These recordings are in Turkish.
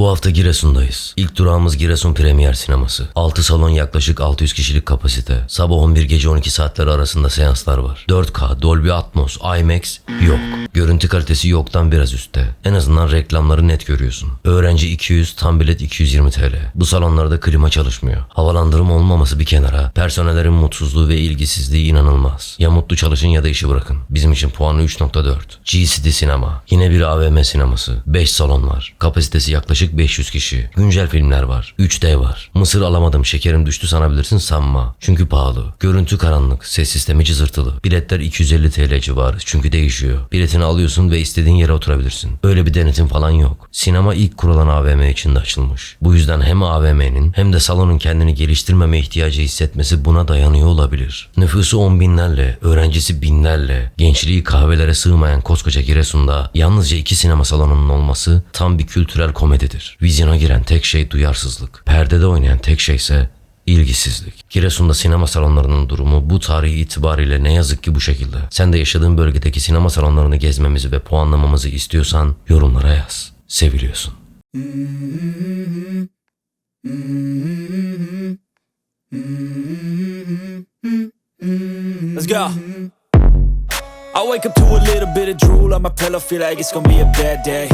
Bu hafta Giresun'dayız. İlk durağımız Giresun Premier Sineması. 6 salon yaklaşık 600 kişilik kapasite. Sabah 11 gece 12 saatleri arasında seanslar var. 4K, Dolby Atmos, IMAX yok. Görüntü kalitesi yoktan biraz üstte. En azından reklamları net görüyorsun. Öğrenci 200, tam bilet 220 TL. Bu salonlarda klima çalışmıyor. Havalandırma olmaması bir kenara. Personellerin mutsuzluğu ve ilgisizliği inanılmaz. Ya mutlu çalışın ya da işi bırakın. Bizim için puanı 3.4. G-City Sinema. Yine bir AVM sineması. 5 salon var. Kapasitesi yaklaşık 500 kişi. Güncel filmler var. 3D var. Mısır alamadım şekerim düştü sanabilirsin sanma. Çünkü pahalı. Görüntü karanlık. Ses sistemi cızırtılı. Biletler 250 TL civarı. Çünkü değişiyor. Biletini alıyorsun ve istediğin yere oturabilirsin. Öyle bir denetim falan yok. Sinema ilk kurulan AVM içinde açılmış. Bu yüzden hem AVM'nin hem de salonun kendini geliştirmeme ihtiyacı hissetmesi buna dayanıyor olabilir. Nüfusu on binlerle, öğrencisi binlerle, gençliği kahvelere sığmayan koskoca Giresun'da yalnızca iki sinema salonunun olması tam bir kültürel komedidir. Vizyona giren tek şey duyarsızlık. Perdede oynayan tek şey ise İlgisizlik. Giresun'da sinema salonlarının durumu bu tarihi itibariyle ne yazık ki bu şekilde. Sen de yaşadığın bölgedeki sinema salonlarını gezmemizi ve puanlamamızı istiyorsan yorumlara yaz. Seviliyorsun. Let's go. I wake up to a little bit of drool on my pillow, feel like it's gonna be a bad day.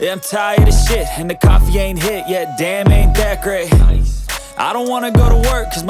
Yeah, I'm tired of shit, and the coffee ain't hit yet. Damn, ain't that great. I don't wanna go to work, cause my